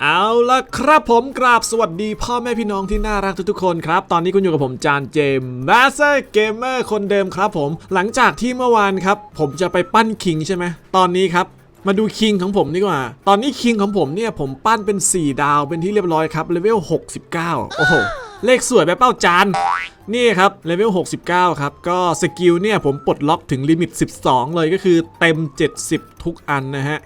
เอาละครับผมกราบสวัสดีพ่อแม่พี่น้องที่น่ารักทุกๆคนครับ ตอนนี้คุณอยู่กับผมจานเจมส์มาสเตอร์เกมเมอร์คนเดิมครับผม หลังจากที่เมื่อวานครับ ผมจะไปปั้นคิงใช่ไหมตอนนี้ครับ มาดูคิงของผมดีกว่า ตอนนี้คิงของผมเนี่ยผมปั้นเป็น 4 ดาวเป็นที่เรียบร้อยครับเลเวล69 โอ้โห เลขสวยแบบเป้าจานนี่ครับเลเวล69 ครับ ก็สกิลเนี่ยผมปลดล็อกถึงลิมิต 12 เลยก็คือเต็ม 70 ทุกอันนะฮะ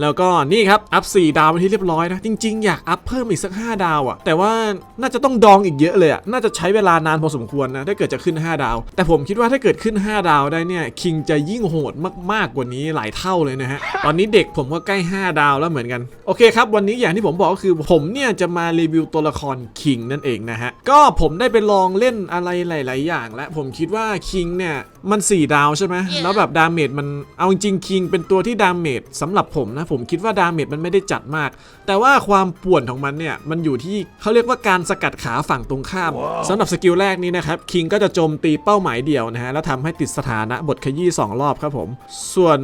แล้วก็นี่ครับ อัพ 4 ดาวเป็นที่เรียบร้อยนะ จริงๆ อยากอัพเพิ่มอีกสัก 5 ดาวอะ่ะ แต่ว่าน่าจะต้องดองอีกเยอะเลยอะ่ะ น่าจะใช้เวลานานพอสมควรนะ ถ้าเกิดจะขึ้น 5 ดาว แต่ผมคิดว่าถ้าเกิดขึ้น 5 ดาวได้เนี่ยคิงจะยิ่งโหดมากๆกว่านี้หลายเท่าเลยนะฮะ ตอนนี้เด็กผมก็ใกล้ 5 ดาวแล้วเหมือนกัน โอเคครับ วันนี้อย่างที่ผมบอกก็คือผมเนี่ยจะมารีวิวตัวละครคิงนั่นเองนะฮะ ก็ผมได้ไปลองเล่นอะไรหลาย ๆ อย่าง และผมคิดว่าคิงเนี่ยมัน 4 ดาวใช่ไหมแล้วแบบดาเมจมันเอาจริงคิงเป็นตัวที่ดาเมจสำหรับผมนะ ผมคิดว่าดาเมจมันไม่ได้จัดมาก แต่ว่าความป่วนของมันเนี่ย มันอยู่ที่เขาเรียกว่าการสกัดขาฝั่งตรงข้ามสำหรับสกิลแรกนี้นะครับคิงก็จะโจมตีเป้าหมายเดียวนะฮะแล้วทำให้ติดสถานะบทขยี้2รอบครับผม ส่วน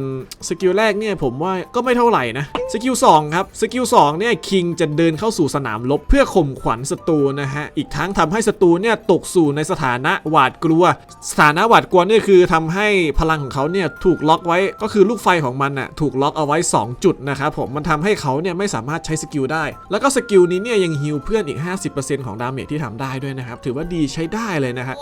สกิลแรกเนี่ยผมว่าก็ไม่เท่าไหร่นะสกิล2ครับสกิล2เนี่ยคิงจะเดินเข้าสู่สนามรบเพื่อข่มขวัญศัตรูนะฮะอีกทั้งทำให้ศัตรูเนี่ยตกสู่ในสถานะหวาดกลัว สถานะหวาดกลัวเนี่ยคือทำให้พลังของเขาเนี่ยถูกล็อกไว้ก็คือลูกไฟของมันน่ะถูกล็อกเอาไว้ 2 จุดนะครับผมมันทำให้เขาเนี่ยไม่สามารถใช้สกิลได้ แล้วก็สกิลนี้เนี่ยยังฮิลเพื่อนอีก 50%ของดาเมจที่ทำได้ด้วยนะครับ ถือว่าดีใช้ได้เลยนะฮะ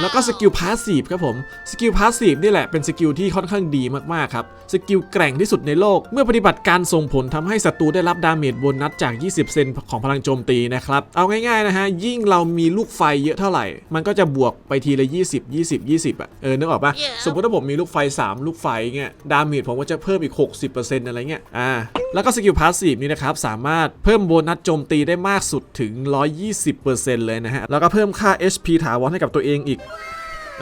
แล้วก็สกิลพาสซีฟครับผม สกิลพาสซีฟนี่แหละเป็นสกิลที่ค่อนข้างดีมากๆครับ สกิลแกร่งที่สุดในโลก เมื่อปฏิบัติการส่งผลทำให้ศัตรูได้รับดาเมจโบนัสจาก 20%ของพลังโจมตีนะครับ เอาง่ายๆนะฮะ ยิ่งเรามีลูกไฟเยอะเท่าไหร่ มันก็จะบวกไปทีละ 20 20 20 อะ เออนึกออกปะ Yeah. สมมติถ้าผมมีลูกไฟ 3 ลูกไฟเงี้ย ดาเมจผมก็จะเพิ่มอีก 60%อะไรเงี้ย อ่า แล้วก็สกิลพาสซีฟนี่นะครับสามารถเพิ่มโบนัสโจมตีได้มากสุดถึง 120%เลยนะฮะ แล้วก็เพิ่มค่า HP ถาวรให้กับตัวเองอีก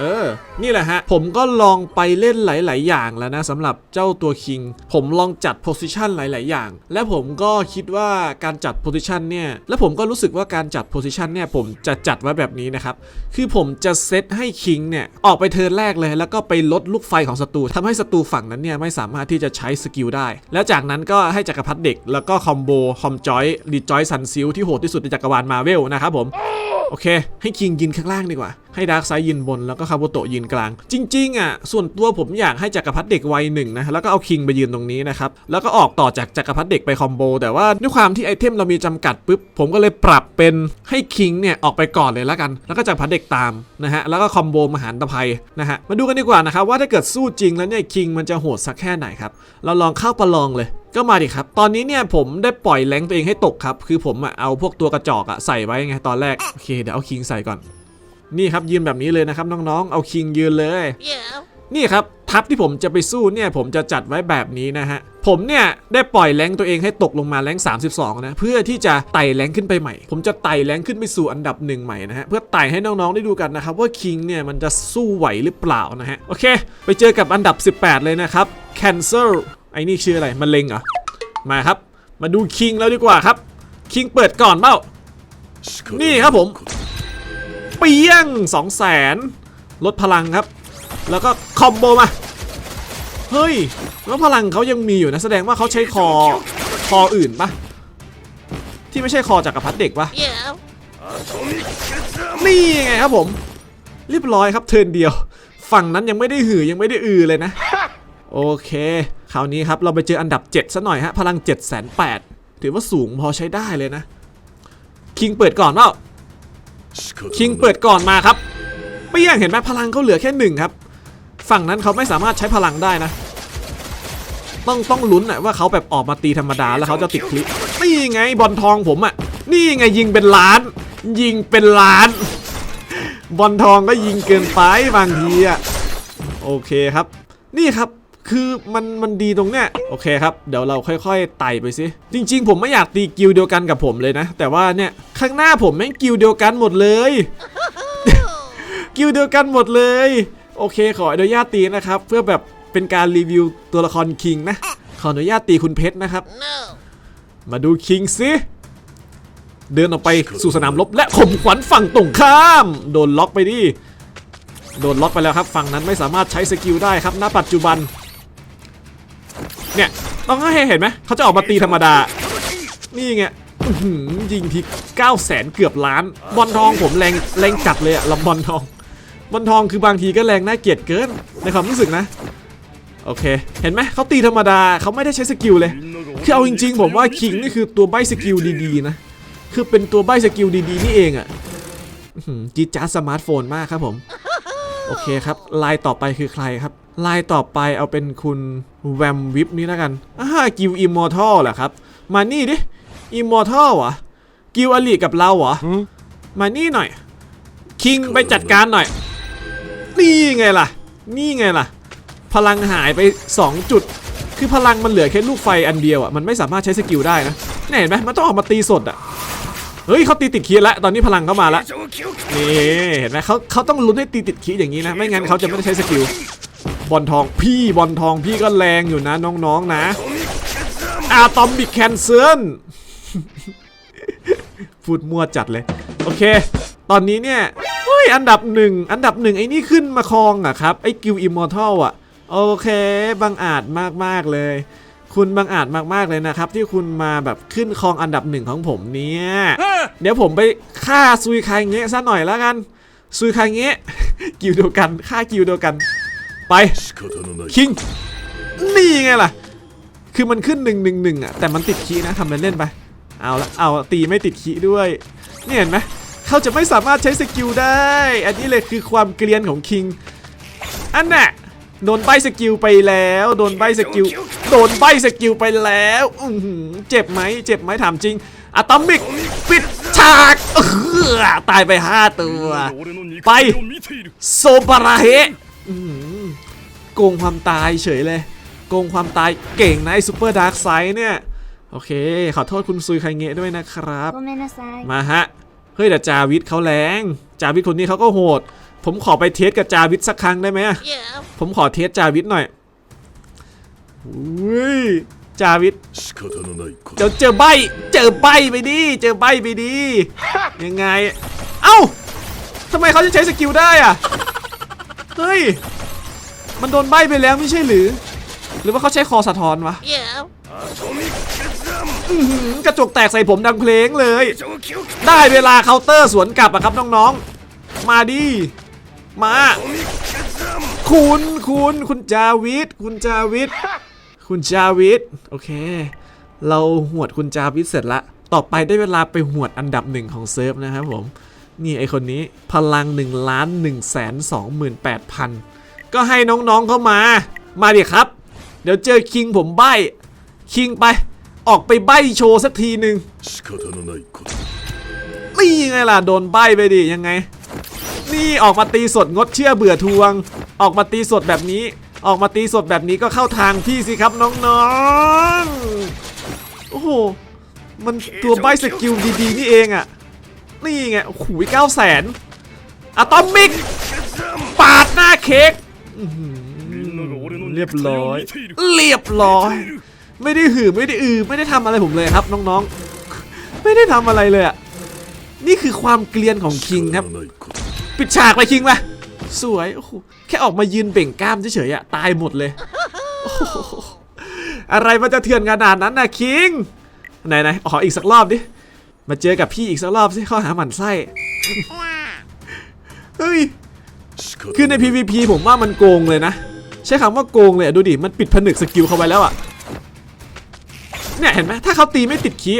เออ นี่แหละฮะ ผมก็ลองไปเล่นหลาย ๆ อย่างแล้วนะสำหรับเจ้าตัวคิง ผมลองจัดโพสิชันหลาย ๆ อย่าง และผมก็คิดว่าการจัดโพสิชันเนี่ย และผมก็รู้สึกว่าการจัดโพสิชันเนี่ย ผมจะจัดไว้แบบนี้นะครับ คือผมจะเซตให้คิงเนี่ย ออกไปเทิร์นแรกเลย แล้วก็ไปลดลูกไฟของศัตรูทำให้ศัตรูฝั่งนั้นเนี่ยไม่สามารถที่จะใช้สกิลได้ แล้วจากนั้นก็ให้จักรพรรดิเด็ก แล้วก็คอมโบคอมจอยรีจอยซันซิลที่โหดที่สุดในจักรวาลมาเวลนะครับผม โอเค ให้คิงยืนข้างล่างดีกว่า ให้ดาร์กไซด์ยืนบนแล้วก็คาโบโตะยืนกลาง จริง ๆ อะ ส่วนตัวผมอยากให้จักรพรรดิเด็กวัยหนึ่งนะแล้วก็เอาคิงไปยืนตรงนี้นะครับ แล้วก็ออกต่อจากจักรพรรดิเด็กไปคอมโบ แต่ว่าด้วยความที่ไอเทมเรามีจำกัดปุ๊บผมก็เลยปรับเป็นให้คิงเนี่ยออกไปก่อนเลยแล้วกัน แล้วก็จักรพรรดิเด็กตามนะฮะแล้วก็คอมโบมหารตะไพนะฮะมาดูกันดีกว่านะครับว่าถ้าเกิดสู้จริงแล้วเนี่ยคิงมันจะโหดสักแค่ไหนครับเราลองเข้าประลองเลย ก็มาดิครับ ตอนนี้เนี่ยผมได้ปล่อยแรงค์ตัวเองให้ตกครับ คือผมอะเอาพวกตัวกระจอกอะใส่ไว้ไงตอนแรก โอเคเดี๋ยวเอาคิงใส่ก่อน นี่ครับยืนแบบนี้เลยนะครับน้องๆ เอาคิงยืนเลย Yeah. นี่ครับทัพที่ผมจะไปสู้เนี่ยผมจะจัดไว้แบบนี้นะฮะ ผมเนี่ยได้ปล่อยแรงค์ตัวเองให้ตกลงมาแรงค์32 นะ เพื่อที่จะไต่แรงค์ขึ้นไปใหม่ ผมจะไต่แรงค์ขึ้นไปสู่อันดับหนึ่งใหม่นะฮะ เพื่อไต่ให้น้องๆได้ดูกันนะครับ ว่าคิงเนี่ยมันจะสู้ไหวหรือเปล่านะฮะ โอเค ไปเจอกับอันดับ 18 เลยนะครับ cancel ไอ้นี่ชื่ออะไรมะเร็งเหรอ มาครับ มาดูคิงแล้วดีกว่าครับ คิงเปิดก่อนเปล่า นี่ครับผม เปียง2 0 0แสนลดพลังครับ แล้วก็คอมโบมา เฮ้ย แล้วพลังเขายังมีอยู่นะ แสดงว่าเขาใช้คอ คออื่นปะที่ไม่ใช่คอจักรพรรดิเด็กปะนี่ไงครับผม เรียบร้อยครับเทินเดียว ฝั่งนั้นยังไม่ได้หือยังไม่ได้อือเลยนะ โอเค คราวนี้ครับเราไปเจออันดับ 7ซะหน่อยฮะพลัง7 8 0 0 0ถือว่าสูงพอใช้ได้เลยนะ คิงเปิดก่อนเปล่าคิงเปิดก่อนมาครับเปี้ยงเห็นไหมพลังเขาเหลือแค่หนึ่งครับ ฝั่งนั้นเขาไม่สามารถใช้พลังได้นะ ต้องต้องลุ้นนะว่าเขาแบบออกมาตีธรรมดาแล้วเขาจะติดคลิปนี่ไงบอลทองผมอะ่ะนี่ไงยิงเป็นล้าน ยิงเป็นล้าน บอลทองก็ยิงเกินไปบางทีอะ่ะโอเคครับ นี่ครับ คือมันมันดีตรงเนี้ยโอเคครับ เดี๋ยวเราค่อยๆไต่ไปสิจริง ๆ ผมไม่อยากตีกิลเดียวกันกับผมเลยนะ แต่ว่าเนี่ยข้างหน้าผมแม่งกิลเดียวกันหมดเลย กิลเดียวกันหมดเลย โอเคขออนุญาตตีนะครับ เพื่อแบบเป็นการรีวิวตัวละครคิงนะ ขออนุญาตตีคุณเพชรนะครับ No. มาดูคิงสิเดินออกไปสู่สนามรบและข่มขวัญฝั่งตรงข้าม โดนล็อกไปดิโดนล็อกไปแล้วครับฝั่งนั้นไม่สามารถใช้สกิลได้ครับณปัจจุบัน เนี่ยต้องให้เห็นไหมเขาจะออกมาตีธรรมดา นี่ไงยิงที9 0 0แสนเกือบล้าน บอลทองผมแรงแรงจัดเลยอะลำบอลทอง บอลทองคือบางทีก็แรงน่าเกลียดเกินในความรู้สึกนะ โอเค เห็นไหมเขาตีธรรมดาเขาไม่ได้ใช้สกิลเลย คือเอาจริง ๆ ผมว่าคิงนี่คือตัวใบสกิลดีๆนะ คือเป็นตัวใบสกิลดีๆนี่เองอะจีจ้าสมาร์ทโฟนมากครับผม โอเคครับลายต่อไปคือใครครับ ลายต่อไปเอาเป็นคุณแวมวิปนี่แล้วกันอ่ากิวอิมมอร์ทัลเหรอครับ มานี่ดิ อิมมอร์ทัลเหรอ กิวอลีกับเราเหรอ มานี่หน่อย คิงไปจัดการหน่อย นี่ไงล่ะ นี่ไงล่ะ พลังหายไป 2 จุด คือพลังมันเหลือแค่ลูกไฟอันเดียวอะ มันไม่สามารถใช้สกิลได้นะเนี่ยเห็นไหมมันต้องออกมาตีสดอะเฮ้ยเขาตีติดคีย์แล้วตอนนี้พลังเข้ามาแล้วนี่เห็นไหมเขาเขาต้องลุ้นให้ตีติดคีย์อย่างนี้นะ ไม่งั้นเขาจะไม่ได้ใช้สกิล บอลทองพี่บอลทองพี่ก็แรงอยู่นะน้องๆนะอะตอมบิกแคนเซิลพูดมั่วจัดเลย โอเค ตอนนี้เนี่ยเฮ้ยอันดับหนึ่งอันดับหนึ่งไอ้นี่ขึ้นมาครองอะครับ ไอ้กิวอิมมอร์ทัลอะโอเคบังอาจมากๆเลย คุณบังอาจมากๆเลยนะครับ ที่คุณมาแบบขึ้นครองอันดับหนึ่งของผมเนี่ย เดี๋ยวผมไปฆ่าซุยคายเงะซะหน่อยแล้วกันซุยคายเงะกิวเดียวกันฆ่ากิวเดียวกัน ไป คิง นี่ไงล่ะ คือมันขึ้นหนึ่งหนึ่งหนึ่งอะ แต่มันติดคีนะทำเล่นๆไป เอาละ เอาตีไม่ติดคีด้วย นี่เห็นไหมเขาจะไม่สามารถใช้สกิลได้ อันนี้เลยคือความเกรียนของคิง อันน่ะโดนใบสกิลไปแล้ว โดนใบสกิล โดนใบสกิลไปแล้วเจ็บไหม เจ็บไหมถามจริง อะตอมิก ปิดฉากตายไปห้าตัว ไป โซบาราเฮ โกงความตายเฉยเลย โกงความตายเก่งนะไอซูเปอร์ดาร์กไซด์เนี่ย โอเค ขอโทษคุณซุยไคเงะด้วยนะครับ ごめんなさい。 มาฮะ เฮ้ยแต่จาวิทเขาแรง จาวิทคนนี้เขาก็โหด ผมขอไปเทสกับจาวิทสักครั้งได้ไหมอะผมขอเทสจาวิทหน่อยอุ้ย จาวิท 仕方のないこと เจอเจอใบ เจอใบไปดิ เจอใบไปดิ ยังไง เอ้าทำไมเขาจะใช้สกิลได้อะเฮ้ย มันโดนใบไปแล้วไม่ใช่หรือ หรือว่าเขาใช้คอสะท้อนวะอื้อหือกระจกแตกใส่ผมดังเพลงเลย ได้เวลาเคาน์เตอร์สวนกลับอะครับน้องๆ มาดิ มา คุณคุณคุณจาวิทคุณจาวิทคุณจาวิทโอเค เราหวดคุณจาวิทเสร็จละต่อไปได้เวลาไปหวดอันดับหนึ่งของเซิร์ฟนะครับผม นี่ไอคนนี้พลัง1ล้าน1แสน28พัน ก็ให้น้องๆเข้ามา มาดิครับ เดี๋ยวเจอคิงผมใบ้ คิงไป ออกไปใบ้โชว์สักทีหนึ่งนี่ยังไงล่ะ โดนใบ้ไปดิยังไง นี่ออกมาตีสดงดเชื่อเบื่อทวง ออกมาตีสดแบบนี้ ออกมาตีสดแบบนี้ก็เข้าทางพี่สิครับน้องๆ โอ้โห มันตัวใบ้สกิลดีๆนี่เองอะ่ะ นี่ไงโอ้เก้าแสนอะตอมิก ปาดหน้าเค้ก เรียบร้อย เรียบร้อย ไม่ได้หือไม่ได้อือไม่ได้ทำอะไรผมเลยครับน้องๆ ไม่ได้ทำอะไรเลยอะนี่คือความเกลียนของคิงครับ ปิดฉากไปคิงไปสวยโอ้โหแค่ออกมายืนเบ่งกล้ามเฉยๆอะตายหมดเลยอะไรมันจะเถื่อนขนาดนั้นนะคิงไหนๆขออีกสักรอบดิมาเจอกับพี่อีกสักรอบสิข้อหาหมันไส้เฮ้ย คือใน PVP ผมว่ามันโกงเลยนะ ใช้คำว่าโกงเลยดูดิ มันปิดผนึกสกิลเข้าไปแล้วอะเนี่ยเห็นไหมถ้าเขาตีไม่ติดคี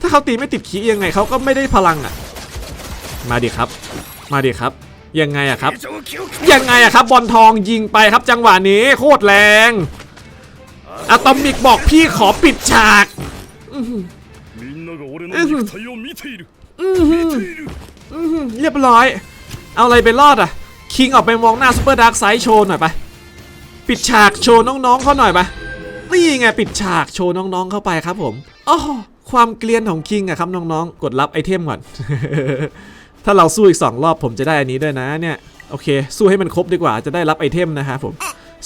ถ้าเขาตีไม่ติดคียังไงเขาก็ไม่ได้พลังอะมาดิครับ มาดิครับ ยังไงอะครับ ยังไงอะครับ บอลทองยิงไปครับจังหวะนี้โคตรแรงอะตอมิกบอกพี่ขอปิดฉากเรียบร้อย เอาอะไรไปรอดอะ คิงออกไปมองหน้าซูเปอร์ดาร์กไซส์โชว์หน่อยไปปิดฉากโชว์น้องๆเขาหน่อยไปนี่ไงปิดฉากโชว์น้องๆเข้าไปครับผมอ๋อความเกลียนของคิงอะครับน้องๆ กดรับไอเทมก่อน ถ้าเราสู้อีก 2 รอบผมจะได้อันนี้ด้วยนะเนี่ยโอเค สู้ให้มันครบดีกว่าจะได้รับไอเทมนะครับผม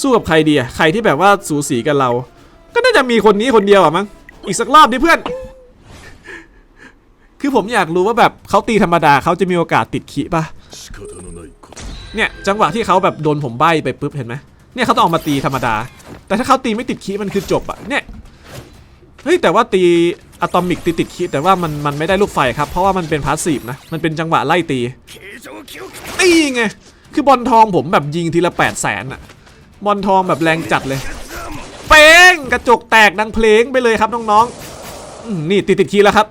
สู้กับใครดีอะใครที่แบบว่าสูสีกับเรา ก็น่าจะมีคนนี้คนเดียวอะมั้งอีกสักรอบดิเพื่อน คือผมอยากรู้ว่าแบบเขาตีธรรมดาเขาจะมีโอกาสติดขีปะ เนี่ยจังหวะที่เขาแบบโดนผมใบไปปุ๊บเห็นไหมเนี่ยเขาต้องออกมาตีธรรมดา แต่ถ้าเขาตีไม่ติดคีมันคือจบอะเนี่ยเฮ้ยแต่ว่าตีอะตอมิกตีติดคีแต่ว่ามันมันไม่ได้ลูกไฟครับ เพราะว่ามันเป็นพาสซีฟนะ มันเป็นจังหวะไล่ตีตีไงคือบอลทองผมแบบยิงทีละ8 0 0แสนอะบอลทองแบบแรงจัดเลย เป้งกระจกแตกดังเพลงไปเลยครับน้องๆนี่ติดติดคีแล้วครับ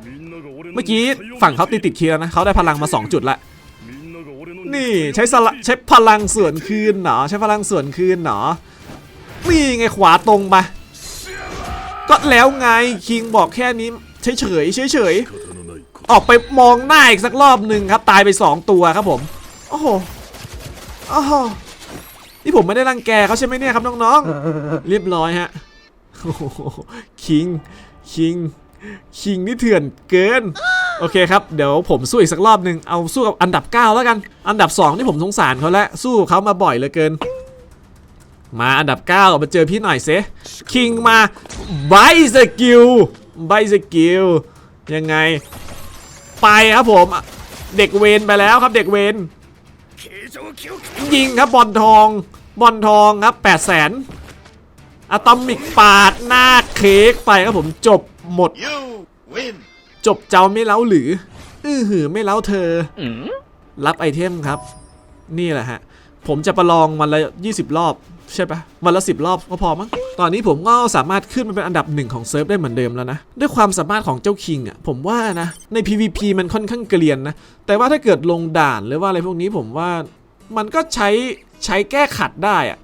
เมื่อกี้ฝั่งเขาติดติดคีแล้วนะเขาได้พลังมา 2 จุดละ นี่ใช้สละใช้พลังส่วนคืนเนาะใช้พลังส่วนคืนเนาะนี่ไงขวาตรงไปก็แล้วไงคิงบอกแค่นี้เฉยเฉยเฉยออกไปมองหน้าอีกสักรอบหนึ่งครับ ตายไปสองตัวครับผมโอ้โหโอ้โหนี่ผมไม่ได้รังแกเขาใช่ไหมเนี่ยครับน้องๆ เรียบร้อยฮะโอ้โหคิงคิง คิงนี่เถื่อนเกิน โอเคครับ เดี๋ยวผมสู้อีกสักรอบหนึ่งเอาสู้กับอันดับ 9 แล้วกัน อันดับ 2 ที่ผมสงสารเขาแล้วสู้เขามาบ่อยเหลือเกิน มาอันดับ 9 มาเจอพี่หน่อยเซคิงมาไบสกิลไบสกิลยังไง ไปครับผม เด็กเวนไปแล้วครับเด็กเวนยิงครับบอลทองบอลทองครับ8 0 0 0 0นอะตอมิกปาดหน้าเค้กไปครับผมจบ หมด You win. จบเจ้าไม่เล้าหรือ อื้อหือไม่เล้าเธอ รับไอเทมครับ นี่แหละฮะ ผมจะประลองวันละ 20 รอบ ใช่ปะวันละ 10 รอบก็พอมั้ง ตอนนี้ผมก็สามารถขึ้นมาเป็นอันดับหนึ่งของเซิร์ฟได้เหมือนเดิมแล้วนะ ด้วยความสามารถของเจ้าคิงอะ ผมว่านะ ใน PVP มันค่อนข้างเกลียนนะ แต่ว่าถ้าเกิดลงด่านหรือว่าอะไรพวกนี้ผมว่ามันก็ใช้ ใช้แก้ขัดได้อะ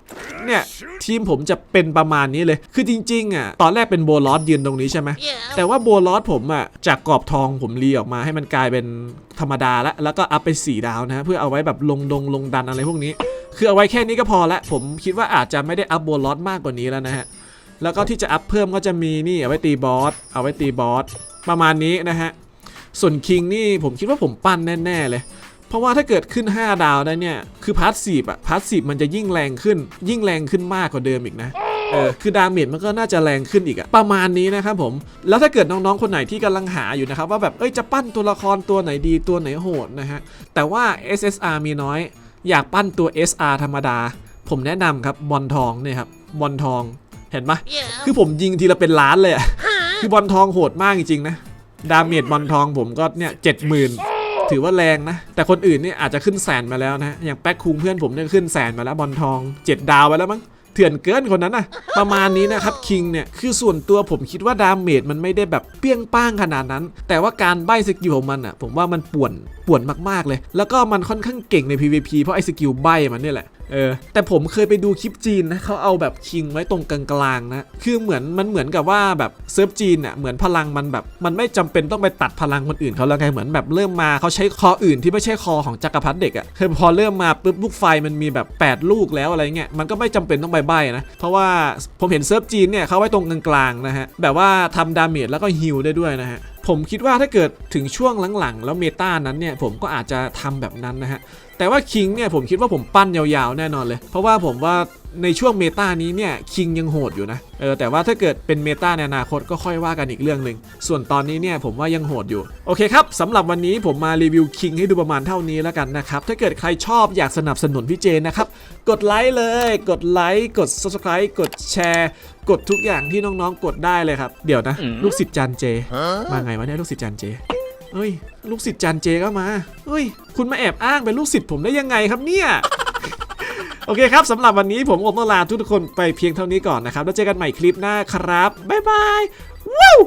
เนี่ยทีมผมจะเป็นประมาณนี้เลย คือจริงๆอะตอนแรกเป็นโบลอสยืนตรงนี้ใช่ไหม แต่ว่าโบลอสผมอะจากกรอบทองผมรีออกมาให้มันกลายเป็นธรรมดาแล้วแล้วก็อัพไปสีดาวนะเพื่อเอาไว้แบบลงดงลงดันอะไรพวกนี้ คือเอาไว้แค่นี้ก็พอละผมคิดว่าอาจจะไม่ได้อัพโบลอสมากกว่านี้แล้วนะฮะ แล้วก็ที่จะอัพเพิ่มก็จะมีนี่เอาไว้ตีบอสเอาไว้ตีบอสประมาณนี้นะฮะ ส่วนคิงนี่ผมคิดว่าผมปั้นแน่ๆเลย เพราะว่าถ้าเกิดขึ้น 5 ดาวได้เนี่ย คือพาร์ทสีอะพาร์ทสีมันจะยิ่งแรงขึ้น ยิ่งแรงขึ้นมากกว่าเดิมอีกนะเออคือดาเมจมันก็น่าจะแรงขึ้นอีกอะประมาณนี้นะครับผม แล้วถ้าเกิดน้องๆคนไหนที่กำลังหาอยู่นะครับ ว่าแบบเอ้ยจะปั้นตัวละครตัวไหนดีตัวไหนโหดนะฮะ แต่ว่า SSR มีน้อย อยากปั้นตัว SR ธรรมดา ผมแนะนำครับบอลทองเนี่ยครับบอลทองเห็นปะคือผมยิงทีละเป็นล้านเลยอะคือบอลทองโหดมากจริงๆนะดาเมจบอลทองผมก็เนี่ยเจ็ดหมื่น ถือว่าแรงนะ แต่คนอื่นนี่อาจจะขึ้นแสนมาแล้วนะ อย่างแป๊กคุงเพื่อนผมเนี่ยขึ้นแสนมาแล้วบอลทอง 7 ดาวไปแล้วมั้งเถื่อนเกินคนนั้นนะประมาณนี้นะครับคิงเนี่ยคือส่วนตัวผมคิดว่าดาเมจมันไม่ได้แบบเปี้ยงป้างขนาดนั้น แต่ว่าการใบสกิลของมันอะผมว่ามันป่วนป่วนมากๆเลย แล้วก็มันค่อนข้างเก่งใน PVP เพราะไอ้สกิลใบมันเนี่ยแหละ เออแต่ผมเคยไปดูคลิปจีนนะเขาเอาแบบคิงไว้ตรงกลางๆนะคือเหมือนมันเหมือนกับว่าแบบเซิร์ฟจีนอะเหมือนพลังมันแบบมันไม่จำเป็นต้องไปตัดพลังคนอื่นเขาแล้วไงเหมือนแบบเริ่มมาเขาใช้คออื่นที่ไม่ใช่คอของจักรพรรดิเด็กอะคือพอเริ่มมาปุ๊บลูกไฟมันมีแบบ 8 ลูกแล้วอะไรเงี้ยมันก็ไม่จำเป็นต้องไปใบนะเพราะว่าผมเห็นเซิร์ฟจีนเนี่ยเขาไว้ตรงกลางๆนะฮะแบบว่าทำดาเมจแล้วก็ฮิลได้ด้วยนะฮะ ผมคิดว่าถ้าเกิดถึงช่วงหลังๆ แล้วเมตานั้นเนี่ยผมก็อาจจะทำแบบนั้นนะฮะแต่ว่าคิงเนี่ยผมคิดว่าผมปั้นยาวๆแน่นอนเลย เพราะว่าผมว่า ในช่วงเมตานี้เนี่ยคิงยังโหดอยู่นะเออแต่ว่าถ้าเกิดเป็นเมตาในอนาคตก็ค่อยว่ากันอีกเรื่องหนึ่งส่วนตอนนี้เนี่ยผมว่ายังโหดอยู่ โอเคครับสำหรับวันนี้ผมมารีวิวคิงให้ดูประมาณเท่านี้แล้วกันนะครับ ถ้าเกิดใครชอบอยากสนับสนุนพี่เจนนะครับ กดไลค์เลย กดไลค์กด subscribe กดแชร์ กดทุกอย่างที่น้องๆ กดได้เลยครับ เดี๋ยวนะ ลูกศิษย์จันเจ มาไงวะเนี่ยลูกศิษย์จันเจเฮ้ย ลูกศิษย์จันเจก็มาเฮ้ย คุณมาแอบอ้างเป็นลูกศิษย์ผมได้ยังไงครับเนี่ย โอเคครับสำหรับวันนี้ผมอมต้องลาทุกคนไปเพียงเท่านี้ก่อนนะครับ แล้วเจอกันใหม่คลิปหน้าครับ บ๊ายบายว้าว